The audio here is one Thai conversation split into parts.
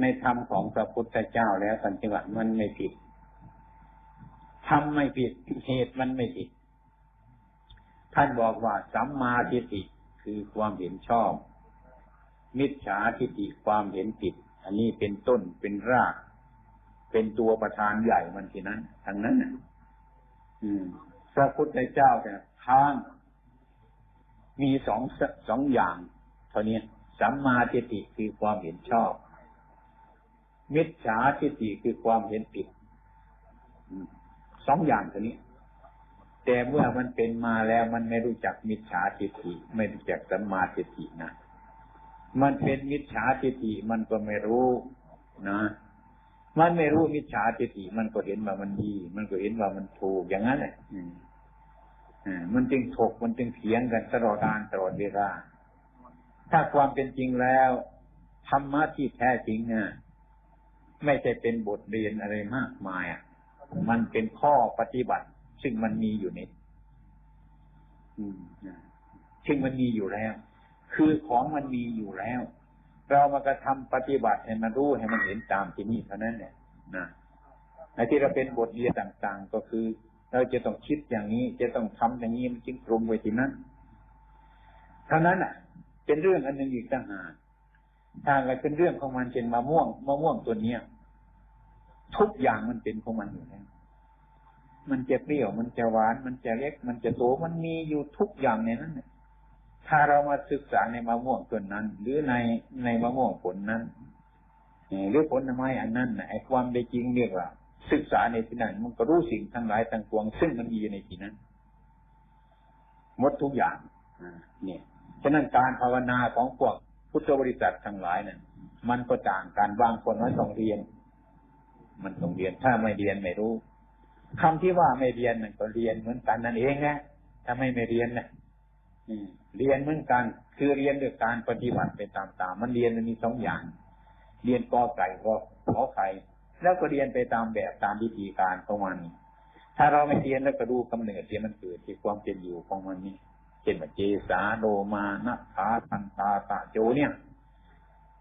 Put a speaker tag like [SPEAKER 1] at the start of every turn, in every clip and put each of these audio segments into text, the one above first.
[SPEAKER 1] ในธรรมของพระพุทธเจ้าแล้วสันติวัตมันไม่ผิดทำไม่ผิดเหตุมันไม่ผิด ท่านบอกว่าสัมมาทิฏฐิคือความเห็นชอบ มิจฉาทิฏฐิความเห็นผิด อันนี้เป็นต้นเป็นราก เป็นตัวประธานใหญ่มันทีนั้นทางนั้นอืมพระพุทธเจ้าเนี่ยทาง มีสองสองอย่าง เท่านี้สัมมาทิฏฐิคือความเห็นชอบ มิจฉาทิฏฐิคือความเห็นผิดสองอย่างตัวนี้ แต่เมื่อมันเป็นมาแล้วมันไม่รู้จักมิจฉาทิฏฐิไม่รู้จักสัมมาทิฏฐินะมันเป็นมิจฉาทิฏฐิมันก็ไม่รู้นะ มันไม่รู้มิจฉาทิฏฐิมันก็เห็นว่ามันดี มันก็เห็นว่ามันถูกอย่างนั้นแหละมันจึงถกมันจึงเถียงกันตลอดการตลอดเวลาถ้าความเป็นจริงแล้วธรรมะที่แท้จริงเนี่ย ไม่ใช่เป็นบทเรียนอะไรมากมายอะ มันเป็นข้อปฏิบัติ ซึ่งมันมีอยู่ในซึ่งมันมีอยู่แล้ว คือของมันมีอยู่แล้ว เรามากระทำปฏิบัติให้มันรู้ให้มันเห็นตามที่นี่เท่านั้นเนี่ยนะไอ้ที่เราเป็นบทเรียนต่างๆ ก็คือ เราจะต้องคิดอย่างนี้ จะต้องทำอย่างนี้มันจึงตรงไปที่นั้นเท่านั้นอะ เป็นเรื่องอันหนึ่งอีกต่างหาก ถ้าอะไรเป็นเรื่องของมันเป็นมะม่วงมะม่วงตัวเนี้ยทุกอย่างมันเป็นของมันอยู่แล้วมันจะเปรี้ยว มันจะหวาน มันจะเล็ก มันจะโต มันมีอยู่ทุกอย่างในนั้นเนี่ยถ้าเรามาศึกษาในมะม่วงต้นนั้น หรือในในมะม่วงผลนั้นหรือผลไม้อันนั้นไอ้ความเป็นจริงเรียกว่า ศึกษาในที่นั้น มันก็รู้สิ่งทั้งหลายทั้งปวง ซึ่งมันมีอยู่ในที่นั้นหมดทุกอย่างเนี่ยฉะนั้นการภาวนาของพวก พุทธบริษัททั้งหลายเนี่ยมันก็ต่างกันบางคนว่าต้องเรียน มันต้องเรียนถ้าไม่เรียนไม่รู้คำที่ว่าไม่เรียนมันก็เรียนเหมือนกันนั่นเองนะถ้าไม่ไม่เรียนนะเรียนเหมือนกัน คือเรียนด้วยการปฏิบัติไปตามๆมันเรียนมันมีสองอย่าง เรียนกอไก่ก็ขอไข่แล้วก็เรียนไปตามแบบตามวิธีการของมันถ้าเราไม่เรียนแล้วก็ดูกำเนิดที่มันเกิดที่ความเป็นอยู่ของมันนี่ เช่นเจสาโดมานะขาตันตาตาโจเนี่ย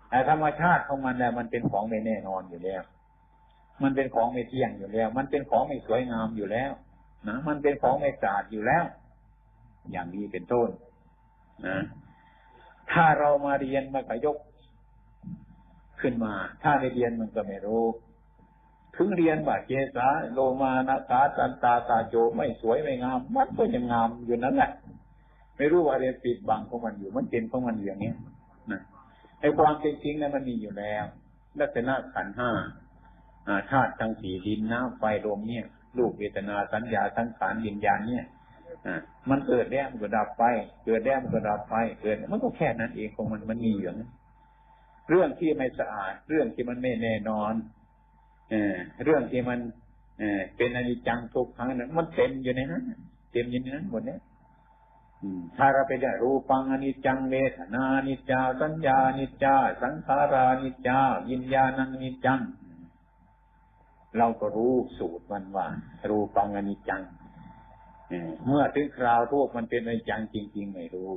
[SPEAKER 1] แต่ธรรมชาติของมันเนี่ยมันเป็นของไม่แน่นอนอยู่แล้ว มันเป็นของไม่เที่ยงอยู่แล้ว มันเป็นของไม่สวยงามอยู่แล้วนะมันเป็นของไม่สะอาดอยู่แล้ว อย่างนี้เป็นต้นนะถ้าเรามาเรียนมาขยกขึ้นมา ถ้าไม่เรียนมันก็ไม่รู้ถึงเรียนว่าเจสาโลมานาตาตันตาตาโจไม่สวยไม่งาม มันก็ยังงามอยู่นั่นแหละ ไม่รู้ว่าเรียนปิดบังของมันอยู่ มันเป็นของมันอย่างนี้นะไอ้ความเป็นจริงนั้นมันมีอยู่แล้ว ลักษณะขันห้าธาตุทั้งสี่ดินน้ำไฟลมเนี่ยรูปเวทนาสัญญาสังขารวิญญาณเนี่ยมันเกิดแล้วมันก็ดับไป เกิดแล้วมันก็ดับไป เกิด มันก็แค่นั้นเองของมันมันมีอย่างนั้นเรื่องที่ไม่สะอาด เรื่องที่มันไม่แน่นอน เอเรื่องที่มัน เอเป็นอนิจจังทุกครั้งนั้นมันเต็มอยู่ในนั้นเต็มอยู่ในนั้นหมดเนี่ย ถ้าเราไปได้รูปังอนิจจังเวทนานิจจาสัญญานิจจา สังขารานิจจาวิญญาณังนิจจัง เราก็รู้สูตรมันว่า รูปังอนิจจังเมื่อถึงคราวรูปมันเป็นอนิจจังจริง ๆ ไม่รู้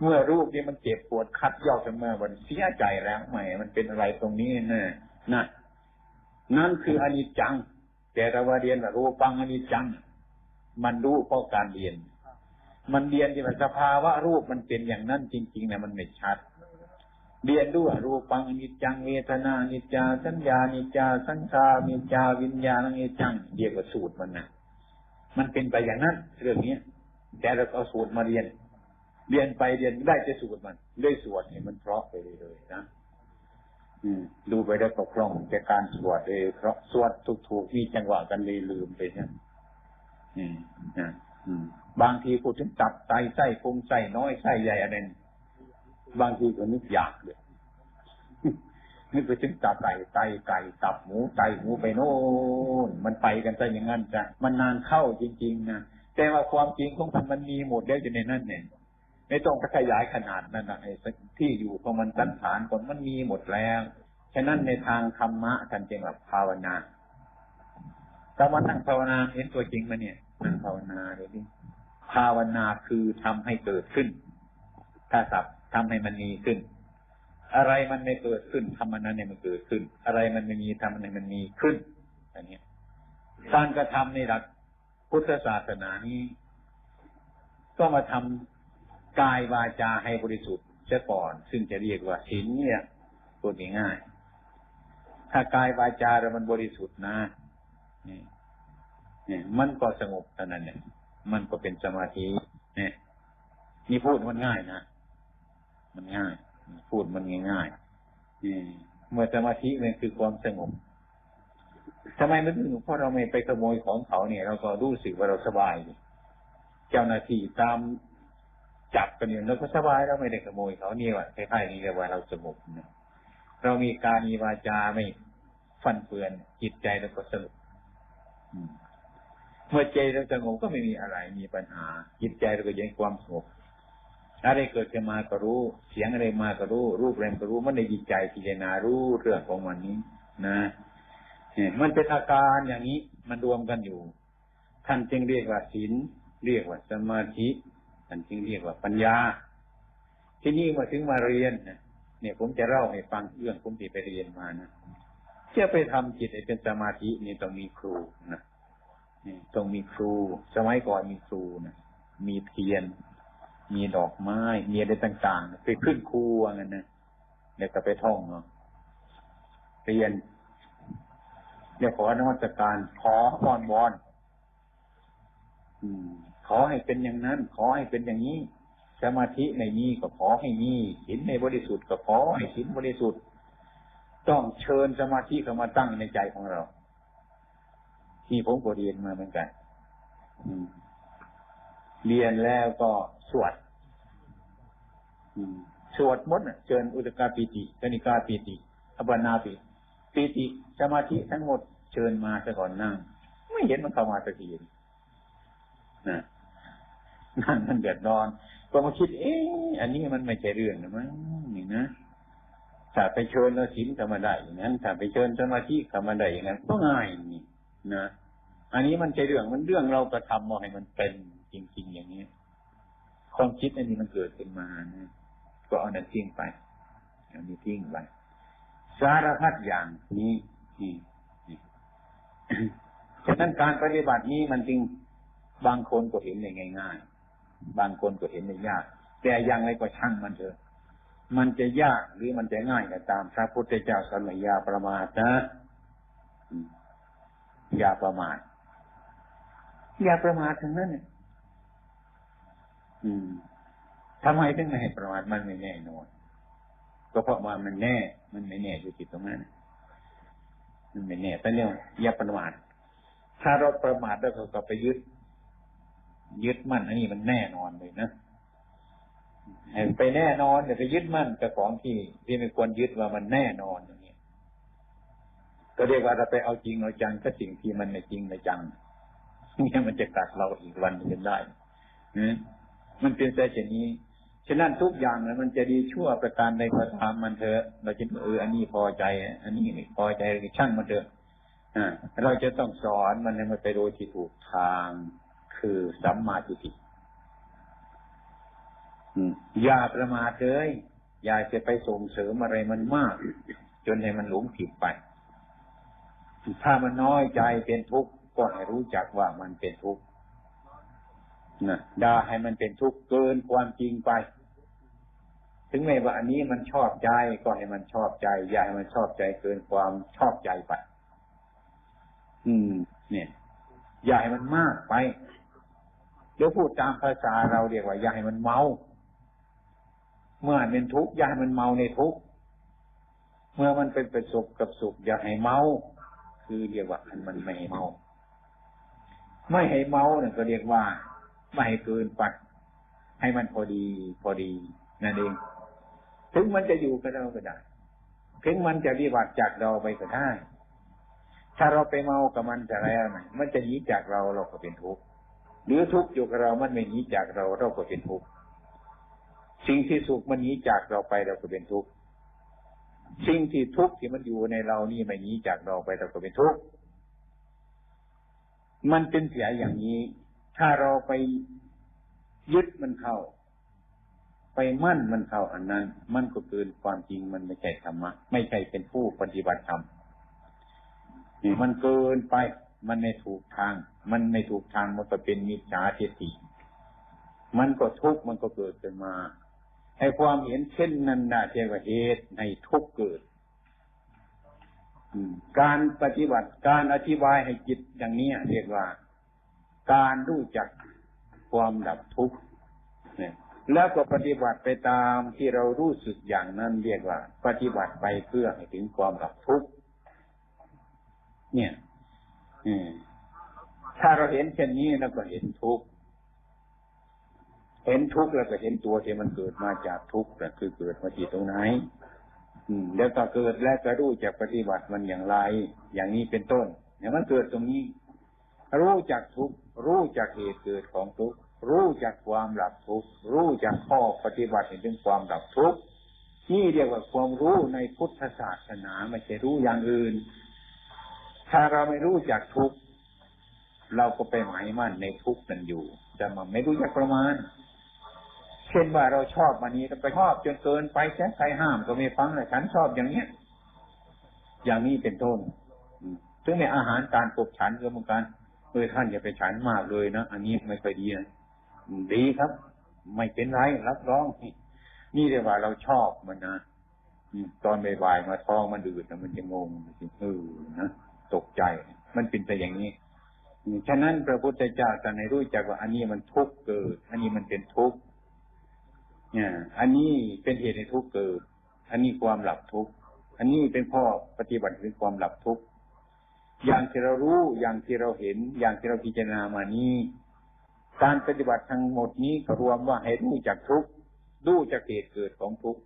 [SPEAKER 1] เมื่อรูปนี้มันเจ็บปวดคัดยอกกันมาวันเสียใจแล้วใหม่ มันเป็นอะไรตรงนี้นะนะนั่นคืออนิจจัง แต่เราว่าเรียนรูปังอนิจจัง มันรู้เพราะการเรียน มันเรียนที่ว่าสภาวะรูปมันเป็นอย่างนั้นจริงๆนะมันไม่ชัด เรียนด้วยรูปังอนิจจังเวทนานิจจา สัญญานิจจา สังขารนิจจาวิญญาณอนิจจังเรียกว่าสูตรมันนะมันเป็นไปอย่างนั้นเรื่องนี้แต่เราเอาสูตรมาเรียน เรียนไปเรียนได้จะสูตรมันเรื่อยสวดให้มันเพราะไปเลยๆนะ ดูไปแล้วก็คล่องแต่การสวดเลยเพราะสวดถูกๆมีจังหวะกันเลยลืมไปเนี่ยอืมอืมบางทีพูดถึงตับไตไส้พุงไส้น้อยไส้ใหญ่อะไรบางทีก็นึกอยากเลยนึกไปถึงตับไก่ไตไก่ตับหมูไตหมูไปโน่นมันไปกันไปอย่างนั้นจ้ะมันนานเข้าจริง ๆนะแต่ว่าความจริงของมันมันมีหมดแล้วอยู่ในนั้นเนี่ย ไม่ต้องขยายขนาดนั้นนะไอ้ที่อยู่ของมันสันฐานคนมันมีหมดแล้วฉะนั้นในทางธรรมะท่านจึงแบบภาวนาแต่ว่านั่งภาวนาเห็นตัวจริงมาเนี่ยนั่งภาวนาเลยดิภาวนาคือทำให้เกิดขึ้น ถ้าสับทำให้มันมีขึ้น อะไรมันไม่เกิดขึ้นทำมันนั้นเนี่ยมันเกิดขึ้น อะไรมันไม่มีทำมันให้มันมีขึ้นอันนี้การกระทำในหลักพุทธศาสนานี้ ก็มาทำ กายวาจาให้บริสุทธิ์เสียก่อน ซึ่งจะเรียกว่าศีลเนี่ยพูดง่ายๆถ้ากายวาจาเรามันบริสุทธิ์นะนี่นี่มันก็สงบเท่านั้นเนี่ยมันก็เป็นสมาธิเนี่ยนี่พูดมันง่ายนะมันง่าย พูดมันง่ายๆเมื่อสมาธิมันคือความสงบทำไมมันถึงเพราะเราไม่ไปขโมยของเขาเนี่ย เราก็รู้สึกว่าเราสบาย เจ้าหน้าที่ตาม จับกันอยู่เราก็สบายเราไม่ได้ขโมยเขาเนี่ยว่าคล้ายๆนี่เรียกว่าเราสงบนะเรามีการมีวาจาไม่ฟันเฟือนจิตใจเราก็สงบเมื่อใจเราสงบก็ไม่มีอะไรมีปัญหา จิตใจเราก็ยังความสงบอะไรเกิดขึ้นมาก็รู้ เสียงอะไรมาก็รู้ รูปแรงก็รู้มันในจิตใจพิจารณารู้เรื่องของมันนี้ นะมันเป็นอาการอย่างนี้มันรวมกันอยู่ ท่านจึงเรียกว่าศีลเรียกว่าสมาธิ ท่านจึงเรียกว่าปัญญา ที่นี่มาถึงมาเรียนเนี่ยผมจะเล่าให้ฟังเรื่องผมที่ไปเรียนมานะจะไปทำจิตให้เป็นสมาธินี่ต้องมีครูนะต้องมีครู สมัยก่อนมีครูนะมีเทียน มีดอกไม้ มีอะไรต่างๆ ไปขึ้นครูอะไรนะเดี๋ยวก็ไปท่องเนาะเรียนเรียกขอนวัตการขอวอนวอน ขอให้เป็นอย่างนั้น ขอให้เป็นอย่างนี้ สมาธิในนี้ก็ขอให้มีหินในบริสุทธิ์ก็ขอให้หินบริสุทธิ์ ต้องเชิญสมาธิเข้ามาตั้งในใจของเรา ที่ผมก็เรียนมาเหมือนกันเรียนแล้วก็สวดสวดมดเชิญอุตกาปิติกนิกาปิติอัปนาปิปิติสมาธิทั้งหมดเชิญมาซะก่อนนั่ง ไม่เห็นมันเข้ามาสักทีนะ นั่นมันเดือดร้อนพอมาคิด เอ๊ะอันนี้มันไม่ใช่เรื่องนะมั้งนี่นะถ้าไปเชิญเราศีลธรรมได้อย่างนั้นถ้าไปเชิญสมาธิธรรมได้อย่างนั้นก็ง่ายนี่นะอันนี้มันใช่เรื่องมันเรื่องเรากระทำมาให้มันเป็นจริง ๆ อย่างนี้ความคิดอันนี้มันเกิดขึ้นมานะก็เอานั้นทิ้งไปอันนี้ทิ้งไปสารพัดอย่างนี้นี่ฉะนั้นการปฏิบัตินี้มันจริงบางคนก็เห็นได้ง่าย ๆ บางคนก็เห็นได้ยาก แต่ยังไงก็ช่างมันเถอะ มันจะยากหรือมันจะง่ายก็ตามพระพุทธเจ้าสมัยยาประมาทนะอย่าประมาทอย่าประมาททั้งนั้นเนี่ยทำไมถึงไม่ให้ประมาทมันไม่แน่นอนก็เพราะว่ามันแน่ มันไม่แน่อยู่ที่ตรงนั้นมันไม่แน่แต่เนี่ยอย่าประมาทถ้าเราประมาทแล้วเราก็ไปยึด ยึดมั่นอันนี้มันแน่นอนเลยนะไปแน่นอนแต่ไปยึดมั่นกับของที่ที่ไม่ควรยึดว่ามันแน่นอนอย่างนี้ก็เรียกว่าเราไปเอาจริงเอาจังก็สิ่งที่มันไม่จริงไม่จังเนี่ยมันจะกัดเราอีกวันหนึ่งได้มันเป็นแต่เช่นนี้ฉะนั้นทุกอย่างนะมันจะดีชั่วประการใดก็ตามมันเถอะ เราจะเอออันนี้พอใจ อันนี้ไม่พอใจช่างมันเถอะเราจะต้องสอนมันให้มันไปโดยที่ถูกทาง คือสัมมาทิฏฐิอย่าประมาทเลย อย่าจะไปส่งเสริมอะไรมันมาก จนให้มันหลงผิดไป ถ้ามันน้อยใจเป็นทุกข์ก็ให้รู้จักว่ามันเป็นทุกข์นะด่าให้มันเป็นทุกข์เกินความจริงไป ถึงแม้ว่าอันนี้มันชอบใจก็ให้มันชอบใจ อย่าให้มันชอบใจเกินความชอบใจไป อืม เนี่ย อย่าให้มันมากไป เดี๋ยวพูดตามภาษาเราเรียกว่าอย่าให้มันเมา เมื่อเป็นทุกข์อย่าให้มันเมาในทุกข์เมื่อมันเป็นประสบกับสุขอย่าให้เมา คือเรียกว่ามันไม่ให้เมา ไม่ให้เมาเนี่ยก็เรียกว่า ไม่ให้เกินไปให้มันพอดีพอดีนั่นเอง ถึงมันจะอยู่กับเราก็ได้ ถึงมันจะวิบัติจากเราไปก็ได้ ถ้าเราไปเมากับมันจะอะไรไหมมันจะหนีจากเราเราก็เป็นทุกข์ หรือทุกข์อยู่กับเรา มันไม่หนีจากเราเราก็เป็นทุกข์ สิ่งที่สุขมันหนีจากเราไปเราก็เป็นทุกข์ สิ่งที่ทุกข์ที่มันอยู่ในเรานี่ไม่หนีจากเราไปเราก็เป็นทุกข์ มันเป็นเสียอย่างนี้ ถ้าเราไปยึดมันเข้า ไปมั่นมันเข้าอันนั้น มันก็เกินความจริงมันไม่ใช่ธรรมะ ไม่ใช่เป็นผู้ปฏิบัติธรรมดีมันเกินไป มันไม่ถูกทาง มันไม่ถูกทางมันก็เป็นมิจฉาทิฏฐิมันก็ทุกข์มันก็เกิดขึ้นมา ให้ความเห็นเช่นนั้นนะเทวเหตุในทุกข์เกิดการปฏิบัติการอธิบายให้จิตอย่างนี้เรียกว่า การรู้จักความดับทุกข์เนี่ยแล้วก็ปฏิบัติไปตามที่เรารู้สึกอย่างนั้นเรียกว่า ปฏิบัติไปเพื่อให้ถึงความดับทุกข์เนี่ย ถ้าเราเห็นเช่นนี้เราก็เห็นทุกข์เห็นทุกข์แล้วก็เห็นตัวที่มันเกิดมาจากทุกข์แต่คือเกิดมาที่ตรงไหน อืมแล้วก็เกิดแล้วก็รู้จักปฏิบัติมันอย่างไร อย่างนี้เป็นต้นเนี่ยมันเกิดตรงนี้ รู้จักทุกข์รู้จักเหตุเกิดของทุกข์รู้จักความหลับทุกข์รู้จักข้อปฏิบัติถึงความหลับทุกข์นี่เรียกว่าความรู้ในพุทธศาสนาไม่ใช่รู้อย่างอื่น ถ้าเราไม่รู้จักทุกข์เราก็ไปหมายมั่นในทุกข์นั้นอยู่ แต่มันไม่รู้จักประมาณ เช่นว่าเราชอบมันนี้ไปชอบจนเกินไปแค่ใครห้ามก็ไม่ฟังเลยฉันชอบอย่างเนี้ย อย่างนี้เป็นต้นถึงในอาหารการกบฉันก็เหมือนกันเออท่านอย่าไปฉันมากเลยนะ อันนี้ไม่ค่อยดีนะดีครับ ไม่เป็นไรรับรอง นี่เรียกว่าเราชอบมันนะตอนบ่ายๆมาท้องมันดืดมันจะงงเออนะ ตกใจ มันเป็นไปอย่างนี้ฉะนั้นพระพุทธเจ้าจะในรู้จักว่าอันนี้มันทุกข์เกิด อันนี้มันเป็นทุกข์เนี่ยอันนี้เป็นเหตุในทุกข์เกิด อันนี้ความหลับทุกข์อันนี้เป็นข้อปฏิบัติถึงความหลับทุกข์อย่างที่เรารู้อย่างที่เราเห็น อย่างที่เราพิจารณามานี้การปฏิบัติทั้งหมดนี้ก็รวมว่าให้รู้จักทุกข์รู้จักเหตุเกิดของทุกข์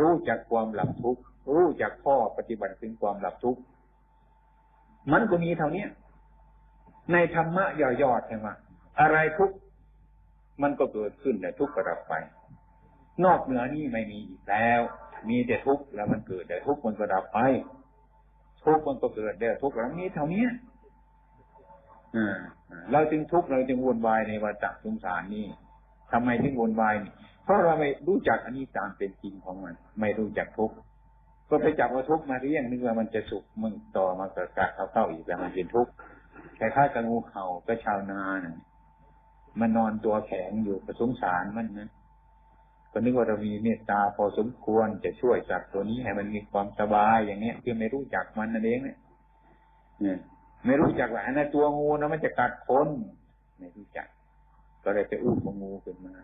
[SPEAKER 1] รู้จักความหลับทุกข์รู้จักข้อปฏิบัติถึงความหลับทุกข์ มันก็มีเท่านี้ในธรรมะย่อๆใช่ไหมอะไรทุกมันก็เกิดขึ้นแต่ทุกข์ก็ดับไป นอกเหนือนี้ไม่มีอีกแล้ว มีแต่ทุกข์แล้วมันเกิดแต่ทุกข์มันก็ดับไป ทุกข์มันก็เกิดแต่ทุกข์แล้วนี้เท่านี้เราจึงทุกข์เราจึงวนวายในวัฏสงสารนี่ทำไมถึงวนวายนี่เพราะเราไม่รู้จักอันนี้ตามเป็นจริงของมัน ไม่รู้จักทุกข์ ก็ไปจับว่าทุกข์มาเรียงนึกว่ามันจะสุขมึงต่อมาเกิดกาเข้าเข้าอีกแล้วมันเป็นทุกข์แค่ข้ากับงูเห่าก็ชาวนาเนี่ยมันนอนตัวแข็งอยู่ประสงสารมันนะก็นึกว่าเรามีเมตตาพอสมควรจะช่วยจัดตัวนี้ให้มันมีความสบายอย่างเนี้ยคือไม่รู้จักมันนั่นเองเนี่ยไม่รู้จักว่าอันนั้นตัวงูนะมันจะกัดคนไม่รู้จัก ก็เลยจะอุ้มงูขึ้นมา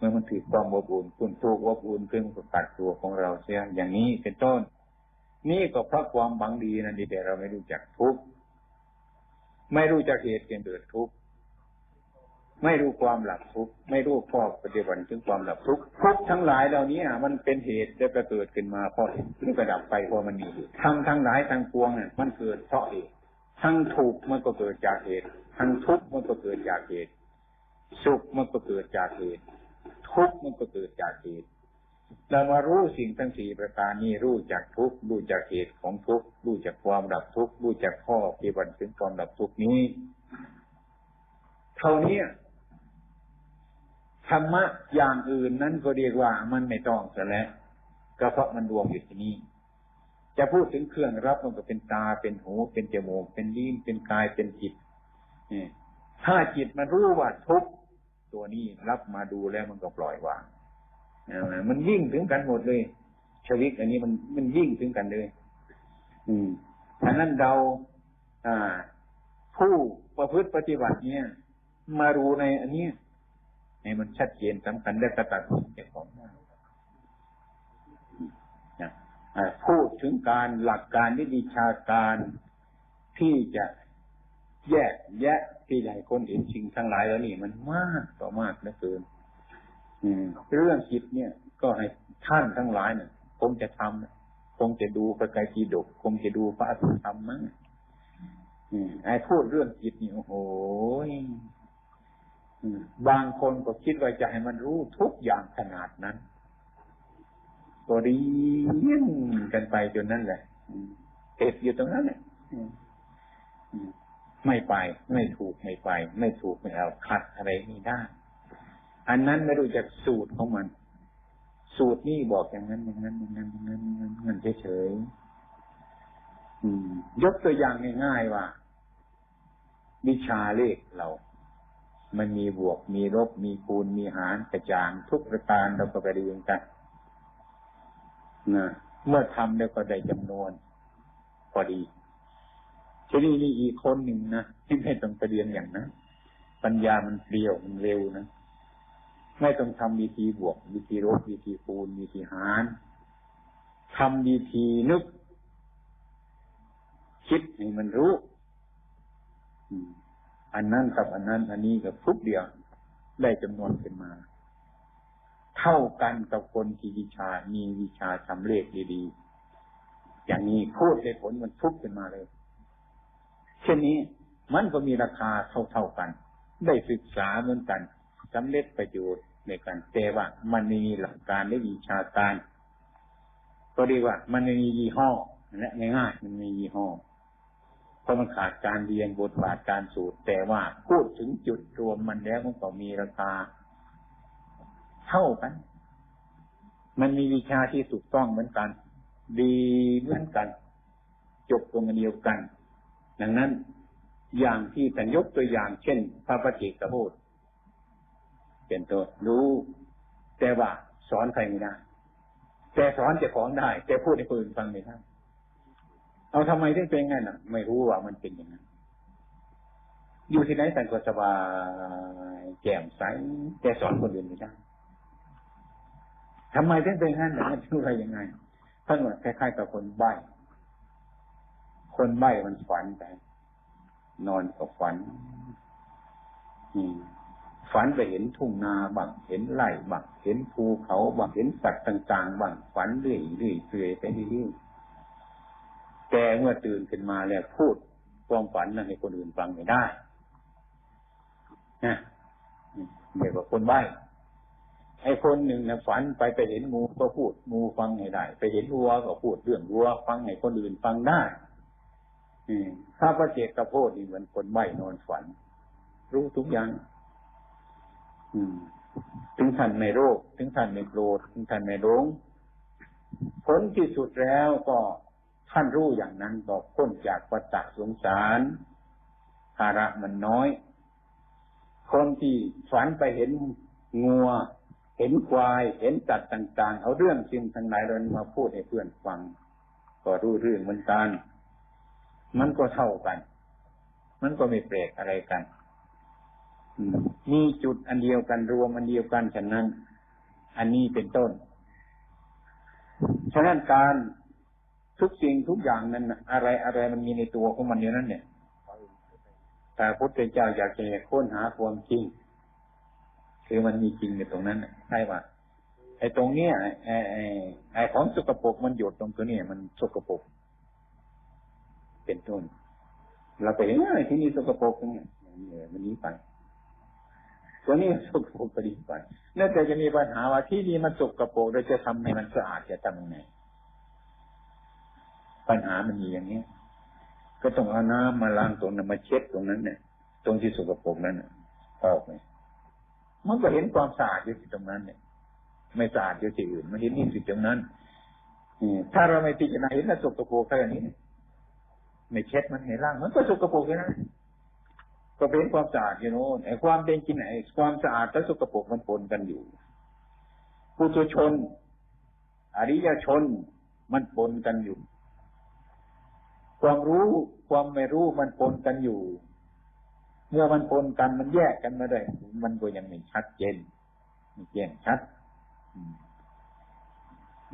[SPEAKER 1] เมื่อมันถือความอบอุ่นคุณถูกอบอุ่นขึ้นก็กัดตัวของเราเสียอย่างนี้เป็นต้น นี่ก็เพราะความบังดีนั่นดีแต่เราไม่รู้จักทุกข์ไม่รู้จักเหตุเกิดทุกข์ไม่รู้ความหลับทุกข์ไม่รู้ข้อปฏิบัติถึงความหลับทุกข์ทุกทั้งหลายเหล่านี้มันเป็นเหตุจะเกิดขึ้นมาเพราะเหตุหรือระดับไปเพราะมันมีเหตุทั้งทั้งหลายทั้งปวงเนี่ยมันเกิดเพราะเหตุทั้งถูกมันก็เกิดจากเหตุทั้งทุกข์มันก็เกิดจากเหตุสุขมันก็เกิดจากเหตุ ทุกข์มันก็เกิดจากเหตุเรามารู้สิ่งทั้งสี่ประการนี้รู้จากทุกข์รู้จากเหตุของทุกข์รู้จากความดับทุกข์รู้จากข้อปฏิบัติถึงความดับทุกข์นี้ เท่านี้ธรรมะอย่างอื่นนั้นก็เรียกว่ามันไม่ต้องแล้วก็เพราะมันรวมอยู่ที่นี้จะพูดถึงเครื่องรับมันก็เป็นตาเป็นหู เป็นจมูกเป็นลิ้นเป็นกายเป็นจิตถ้าจิตมันรู้ว่าทุก ตัวนี้รับมาดูแล้วมันก็ปล่อยวางมันยิ่งถึงกันหมดเลยชีวิตอันนี้มันมันยิ่งถึงกันเลย อืมฉะนั้นเราอ่า ผู้ประพฤติปฏิบัติเนี่ย มารู้ในอันนี้ให้มันชัดเจนสำคัญและกระตัดสินใจของพูดถึงการหลักการวิชาการที่จะ แยกแยะที่ใหญ่คนเห็นสิ่งทั้งหลายแล้วนี่มันมากต่อมากเหลือเกินเรื่องจิตเนี่ย ก็ให้ท่านทั้งหลายเนี่ยคงจะทำคงจะดูพระไกรกีดกคงจะดูพระอภิธรรมมั้งไอ้พูดเรื่องจิตนี่โอ้โหบางคนก็คิดว่าจะให้มันรู้ทุกอย่างขนาดนั้นก็เรียนกันไปจนนั่นแหละเอ็ดอยู่ตรงนั้นเนี่ย ไม่ไป ไม่ถูกไม่ไป ไม่ถูกไม่เอาคัดอะไรนี่ได้ อันนั้นไม่รู้จักสูตรของมัน สูตรนี่บอกอย่างนั้นอย่างนั้นอย่างนั้นอย่างนั้นอย่างนั้นอย่างนั้นเฉยๆยกตัวอย่างง่ายๆว่า วิชาเลขเรา มันมีบวกมีลบมีคูณมีหารกระจางทุกประการเราก็ไปเรียนกันนะเมื่อทำแล้วก็ได้จำนวนพอดี ทีนี้นี่อีกคนหนึ่งนะที่ไม่ต้องไปเรียนอย่างนั้นปัญญามันเปรี้ยวมันเร็วนะไม่ต้องทำวิธีบวกวิธีลบวิธีคูณวิธีหารทำวิธีนึก คิดให้มันรู้อันนั้นกับอันนั้น อันนี้กับทุกเดียว ได้จำนวนขึ้นมา เท่ากันกับคนที่วิชามีวิชาทำเลขดีๆอย่างนี้พูดได้ผลมันทุกขึ้นมาเลย เช่นนี้มันก็มีราคาเท่าๆกัน ได้ศึกษาเหมือนกันสำเร็จประโยชน์ในการแต่ว่ามันมีหลักการและวิชาการก็เรีว่า มันมียี่ห้อและง่ายๆมันมียี่ห้อเพราะมันขาดการเรียนบทบาทการสูตร แต่ว่าพูดถึงจุดรวมมันแล้วมันก็มีราคา เท่ากัน มันมีวิชาที่ถูกต้องเหมือนกัน ดีเหมือนกัน จบตรงเดียวกัน ดังนั้นอย่างที่แต่ยกตัวอย่างเช่น พระปฏิกโพธเป็นตัวรู้ แต่ว่าสอนใครไม่ได้แต่สอนเจ้าของได้ แต่พูดให้คนอื่นฟังไม่ได้เอาทำไมถึงเป็นงั้นอะ ไม่รู้ว่ามันเป็นอย่างนั้นอยู่ที่ไหนแต่ก็สบายแจ่มใสแต่สอนคนอื่นไม่ได้ทำไมถึงเป็นงั้นอะมันชื่อะไรยังไงท่านว่าคล้ายๆกับคนใบ้ คนใบ้มันฝันไป นอนกับฝันฝันไปเห็นทุ่งนาบังเห็นไร่บังเห็นภูเขาบังเห็นสัตว์ต่างๆบังฝันเรื่อยเรื่อยเรื่อยไปเรื่อยแต่เมื่อตื่นขึ้นมาแล้วพูดความฝันนั้นให้คนอื่นฟังไม่ได้นะเรียกว่าคนใบ้ไอ้คนหนึ่งนะฝันไปไปเห็นงูก็พูดงูฟังให้ได้ ไปเห็นวัวก็พูดเรื่องวัวฟังให้คนอื่นฟังได้ ถ้าพระเจกกระโพดนี่เหมือนคนใบ้นอนฝัน รู้ทุกอย่างถึงท่านไม่โรค ถึงท่านไม่โกรธถึงท่านไม่หลงผลที่สุดแล้วก็ท่านรู้อย่างนั้นก็พ้นจากวัฏสงสารภาระมันน้อย คนที่ฝันไปเห็นงัว เห็นควาย เห็นสัตว์ต่าง ๆ เอาเรื่องจริงทั้งหลายเรามาพูดให้เพื่อนฟัง ก็รู้เรื่องเหมือนกัน มันก็เท่ากัน มันก็ไม่แปลกอะไรกันมีจุดอันเดียวกันรวมอันเดียวกันฉะนั้น อันนี้เป็นต้น ฉะนั้นการทุกสิ่งทุกอย่างนั้นอะไรอะไรมันมีในตัวของมันอยู่นั้นเนี่ยแต่พุทธเจ้าอยากจะค้นหาความจริงคือมันมีจริงในตรงนั้นใช่ป่ะไอ้ตรงเนี้ยไอ้ไอ้ของสกปรกมันหยดตรงตัวนี้มันสกปรก เป็นต้น เราไปเห็นที่นี่สกปรกตรงนี้มันนี้ไปตัวนี้สกปรกไปดีไปน่าจะจะมีปัญหาว่าที่นี่มันสกปรกเราจะทำให้มันสะอาดจะทำยังไงปัญหามันมีอย่างนี้ก็ต้องเอาน้ำมาล้างตรงนั้นมาเช็ดตรงนั้นเนี่ยตรงที่สกปรกนั้นออกไปมันก็เห็นความสะอาดอยู่ที่ตรงนั้นเนี่ย ไม่สะอาดอยู่ที่อื่นมันเห็นนี่สิตรงนั้นถ้าเราไม่พิจารณาเห็นว่าสกปรกแค่นี้ ไม่เช็ดมันในร่างมันก็สกปรกแค่นั้นก็เป็นความสะอาดอยู่โน้นไอ้ความเป็นจริงไอ้ความสะอาดและสกปรกมันปนกันอยู่ผู้ชน อริยชนมันปนกันอยู่ ความรู้ความไม่รู้มันปนกันอยู่ เมื่อมันปนกันมันแยกกันมาได้ มันก็ยังไม่ชัดเจนไม่แจ้งชัด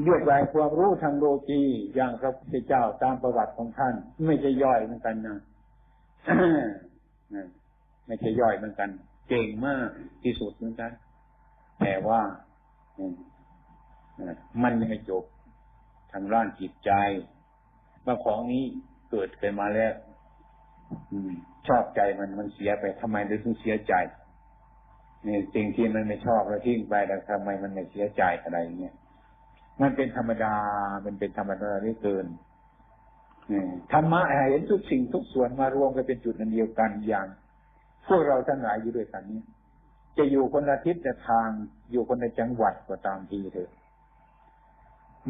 [SPEAKER 1] เรียกว่าความรู้ทางโลกีอย่างพระพุทธเจ้าตามประวัติของท่าน ไม่ใช่ย่อยเหมือนกันนะไม่ใช่ย่อยเหมือนกัน เก่งมากที่สุดเหมือนกัน แต่ว่ามันยังไม่จบทางด้านจิตใจว่าของนี้เกิดขึ้นมาแล้วชอบใจมันมันเสียไปทำไมถึงเสียใจนี่สิ่งที่มันไม่ชอบแล้วทิ้งไปแล้วทำไมมันไม่เสียใจอะไรเงี้ย มันเป็นธรรมดา มันเป็นธรรมดาที่เกินธรรมะเห็นทุกสิ่งทุกส่วนมารวมกันเป็นจุดนันเดียวกันอย่าง พวกเราทั้งหลายอยู่ด้วยกันนี้จะอยู่คนละทิศแต่ทางอยู่คนในจังหวัดก็ตามทีเถอะ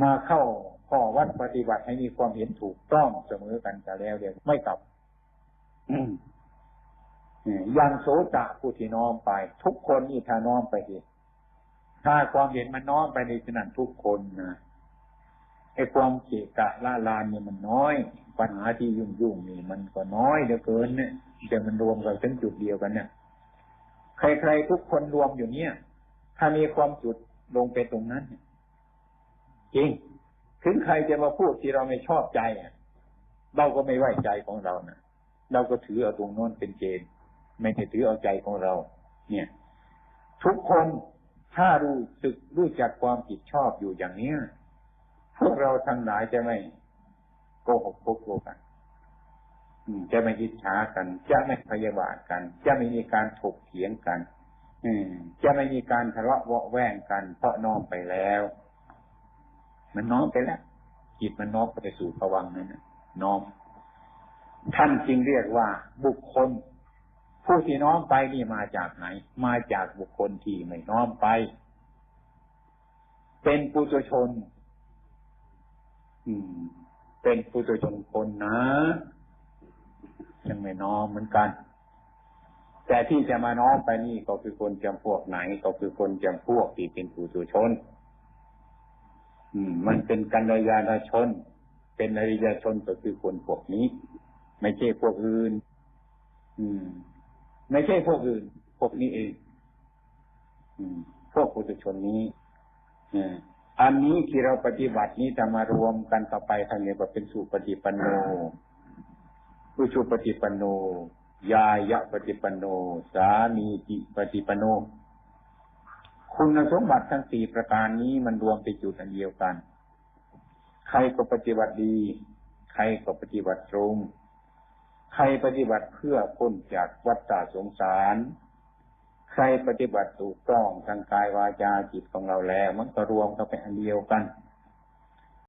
[SPEAKER 1] มาเข้าข้อวัดปฏิบัติให้มีความเห็นถูกต้องเสมอกันจะแล้วเดี๋ยวไม่กลับยังโสตะผู้ที่น้อมไป ทุกคนนี่ถ้าน้อมไปเห็น ถ้าความเห็นมันน้อมไปในขนาดทุกคนนะไอ้ความเกะกะละลานเนี่ยมันน้อย ปัญหาที่ยุ่งยุ่งนี่มันก็น้อยเหลือเกินเนี่ยแต่มันรวมกันถึงจุดเดียวกันเนี่ยใครๆทุกคนรวมอยู่เนี่ย ถ้ามีความจุดลงไปตรงนั้นจริง ถึงใครจะมาพูดที่เราไม่ชอบใจอะเราก็ไม่ไว้ใจของเรานะเราก็ถือเอาตรงโน้นเป็นเกณฑ์ไม่ได้ถือเอาใจของเรา เนี่ย ทุกคน ถ้ารู้สึกรู้จักความผิดชอบอยู่อย่างเนี้ยพวกเราทั้งหลายจะไม่โกหกพกโลกันจะไม่อิจฉากัน จะไม่พยาบาทกัน จะไม่มีการถกเถียงกันจะไม่มีการทะเลาะเวาะแวงกัน เพราะน้อมไปแล้ว มันน้อมไปแล้วจิตมันน้อมไปสู่ภวังนั่นน้อมท่านจึงเรียกว่าบุคคล ผู้ที่น้อมไปนี่มาจากไหน มาจากบุคคลที่ไม่น้อมไป เป็นปุถุชน อืม เป็นปุถุชนคนนะ ยังไม่น้อมเหมือนกัน แต่ที่จะมาน้อมไปนี่ก็คือคนจำพวกไหน ก็คือคนจำพวกที่เป็นผู้สุชน อืม มันเป็นกัลยาณชน เป็นอริยชนก็คือคนพวกนี้ ไม่ใช่พวกอื่น อืม ไม่ใช่พวกอื่น พวกนี้เองอพวกผู้สุชนนี้อันนี้ที่เราปฏิบัตินี้จะมารวมกันต่อไปทางนี้ว่าเป็นสุปฏิปันโนอุชุปฏิปันโน ยายะปฏิปันโน สามีจิปฏิปันโน คุณสมบัติทั้งสี่ประการนี้มันรวมไปจุดอันเดียวกัน ใครก็ปฏิบัติดี ใครก็ปฏิบัติตรง ใครปฏิบัติเพื่อพ้นจากวัฏฏะสงสาร ใครปฏิบัติถูกต้องทางกายวาจาจิตของเราแล้ว มันก็รวมกันเป็นอันเดียวกัน